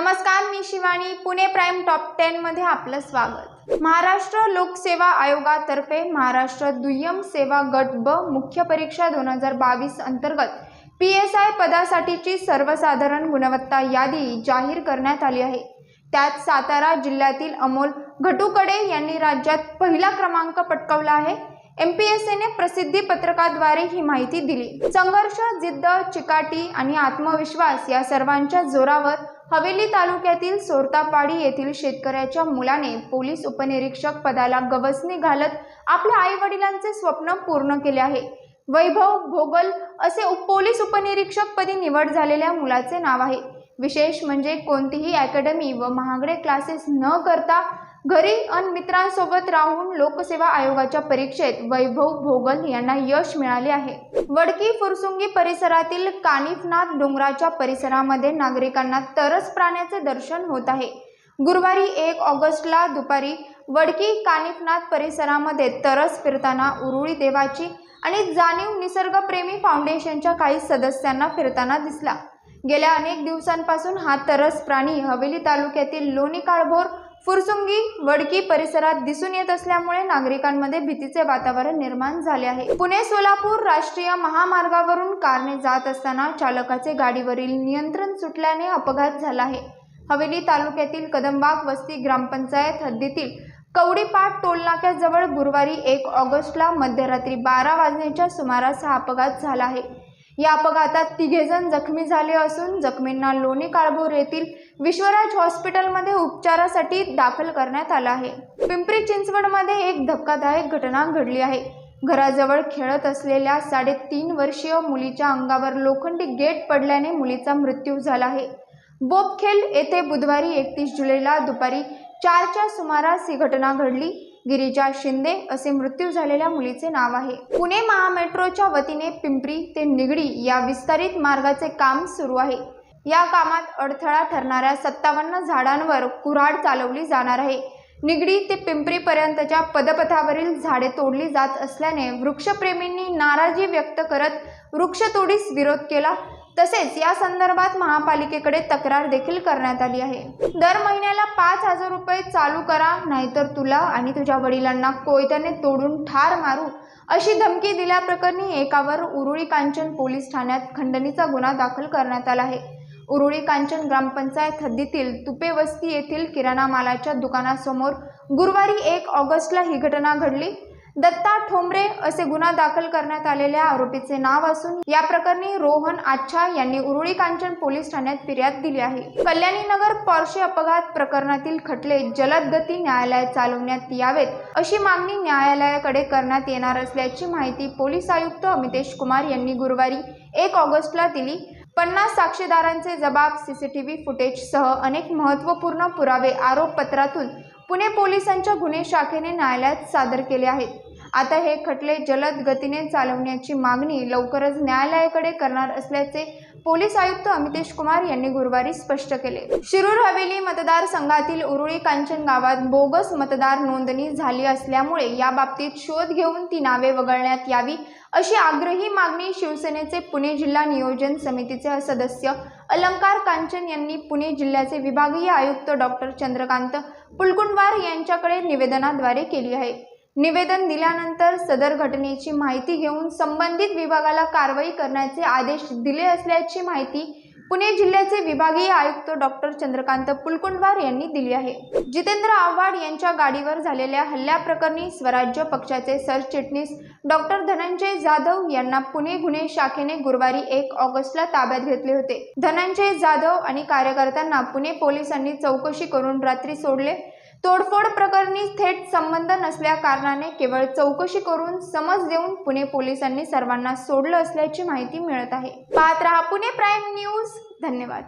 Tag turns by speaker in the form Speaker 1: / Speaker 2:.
Speaker 1: नमस्कार मी Shivani. Pune prime top ten मध्ये आपलं स्वागत. महाराष्ट्र लोकसेवा आयोगातर्फे महाराष्ट्र दुय्यम सेवा गट ब मुख्य परीक्षा दोन हजार बावीस अंतर्गत पी एस आय पदासाठीची सर्वसाधारण गुणवत्ता यादी जाहीर करण्यात आली आहे. त्यात सातारा जिल्ह्यातील अमोल घटुकडे यांनी राज्यात पहिला क्रमांक पटकावला आहे. एम पी एस एने प्रसिद्धी पत्रकाद्वारे ही माहिती दिली. संघर्ष जिद्द चिकाटी आणि आत्मविश्वास या सर्वांच्या जोरावर हवेली तालुक्यातील सोरतापाडी येथील शेतकऱ्याच्या मुलाने पोलीस उपनिरीक्षक पदाला गवसणी घालत आपल्या आई वडिलांचे स्वप्न पूर्ण केले आहे. वैभव भोगल असे उप- पोलीस उपनिरीक्षक पदी निवड झालेल्या मुलाचे नाव आहे. विशेष म्हणजे कोणतीही अकॅडमी व महागडे क्लासेस न करता घरी अन मित्रांसोबत राहून लोकसेवा आयोगाच्या परीक्षेत वैभव भोगल यांना यश मिळाले आहे. वडकी फुरसुंगी परिसरातील कानिफनाथ डोंगराच्या परिसरामध्ये नागरिकांना तरस प्राण्याचे दर्शन होत आहे. गुरुवारी एक ऑगस्टला दुपारी वडकी कानिफनाथ परिसरामध्ये तरस फिरताना उरुळी देवाची आणि जाणीव निसर्गप्रेमी फाउंडेशनच्या काही सदस्यांना फिरताना दिसला. गेल्या अनेक दिवसांपासून हा तरस प्राणी हवेली तालुक्यातील लोणी काळभोर फुरसुंगी वडकी परिसरात दिसून येत असल्यामुळे नागरिकांमध्ये भीतीचे वातावरण निर्माण झाले आहे. पुणे सोलापूर राष्ट्रीय महामार्गावरून कारने जात असताना चालकाचे गाडीवरील नियंत्रण सुटल्याने अपघात झाला आहे. हवेली तालुक्यातील कदमबाग वस्ती ग्रामपंचायत हद्दीतील कवडीपाट टोलनाक्याजवळ गुरुवारी एक ऑगस्टला मध्यरात्री बारा वाजण्याच्या सुमारास हा अपघात झाला आहे. या अपघातात तिघेजण जखमी झाले असून जखमींना लोणी काळभोर येथील विश्वराज हॉस्पिटलमध्ये उपचारासाठी दाखल करण्यात आलं आहे. पिंपरी चिंचवडमध्ये एक धक्कादायक घटना घडली आहे. घराजवळ खेळत असलेल्या साडेतीन वर्षीय मुलीच्या अंगावर लोखंडी गेट पडल्याने मुलीचा मृत्यू झाला आहे. बोपखेल येथे बुधवारी एकतीस जुलैला दुपारी चारच्या सुमारास ही घटना घडली. गिरिजा शिंदे असे मृत्यू झालेल्या मुलीचे नाव आहे. पुणे महामेट्रोच्या वतीने पिंपरी ते निगडी या विस्तारित मार्गाचे काम सुरू आहे. या कामात अडथळा ठरणाऱ्या सत्तावन्न झाडांवर कुऱ्हाड चालवली जाणार आहे. निगडी ते पिंपरीपर्यंतच्या पदपथावरील झाडे तोडली जात असल्याने वृक्षप्रेमींनी नाराजी व्यक्त करत वृक्षतोडीस विरोध केला. तसेच या संदर्भात महापालिकेकडे तक्रार देखील करण्यात आली आहे. दर महिन्याला पाच हजार रुपये चालू करा नाहीतर तुला आणि तुझ्या वडिलांना कोयत्याने तोडून ठार मारू अशी धमकी दिल्याप्रकरणी एकावर उरुळी कांचन पोलीस ठाण्यात खंडणीचा गुन्हा दाखल करण्यात आला आहे. उरुळी कांचन ग्रामपंचायत हद्दीतील तुपे वस्ती येथील किराणा मालाच्या दुकानासमोर गुरुवारी एक ऑगस्टला ही घटना घडली. दत्ता ठोंबरे असे गुन्हा दाखल करण्यात आलेल्या आरोपीचे नाव असून या प्रकरणी रोहन आच्छा यांनी उरुळी कांचन पोलीस ठाण्यात फिर्याद दिली आहे. कल्याणी नगर पॉर्शे अपघात प्रकरणातील खटले जलद गती न्यायालयात चालवण्यात यावेत अशी मागणी न्यायालयाकडे करण्यात येणार असल्याची माहिती पोलीस आयुक्त अमितेश कुमार यांनी गुरुवारी एक ऑगस्टला दिली. पन्नास साक्षीदारांचे जबाब सीसीटीव्ही फुटेजसह अनेक महत्त्वपूर्ण पुरावे आरोपपत्रातून पुणे पोलिसांच्या गुन्हे शाखेने न्यायालयात सादर केले आहेत. आता हे खटले जलद गतीने चालवण्याची मागणी लवकरच न्यायालयाकडे करणार असल्याचे पोलीस आयुक्त अमितेश कुमार यांनी गुरुवारी स्पष्ट केले. शिरूर हवेली मतदारसंघातील उरुळी कांचन गावात बोगस मतदार नोंदणी झाली असल्यामुळे या बाबतीत शोध घेऊन ती नावे वगळण्यात यावी अशी आग्रही मागणी शिवसेनेचे पुणे जिल्हा नियोजन समितीचे सदस्य अलंकार कांचन यांनी पुणे जिल्ह्याचे विभागीय आयुक्त डॉक्टर चंद्रकांत पुलकुंडवार यांच्याकडे निवेदनाद्वारे केली आहे. निवेदन दिल्यानंतर सदर घटनेची माहिती घेऊन संबंधित विभागाला कारवाई करण्याचे आदेश दिले असल्याची माहिती पुणे जिल्ह्याचे विभागीय आयुक्त डॉक्टर चंद्रकांत पुलकुंडवार यांनी दिली आहे. जितेंद्र आव्हाड यांच्या गाडीवर झालेल्या हल्ल्याप्रकरणी स्वराज्य पक्षाचे सरचिटणीस डॉक्टर धनंजय जाधव यांना पुणे गुन्हे शाखेने गुरुवारी एक ऑगस्टला ताब्यात घेतले होते. धनंजय जाधव आणि कार्यकर्त्यांना पुणे पोलिसांनी चौकशी करून रात्री सोडले. तोडफोड प्रकरणी थेट संबंध नसल्याकारणाने केवळ चौकशी करून समज देऊन पुणे पोलिसांनी सर्वांना सोडलं असल्याची माहिती मिळत आहे. पाहत हा पुणे प्राईम न्यूज. धन्यवाद.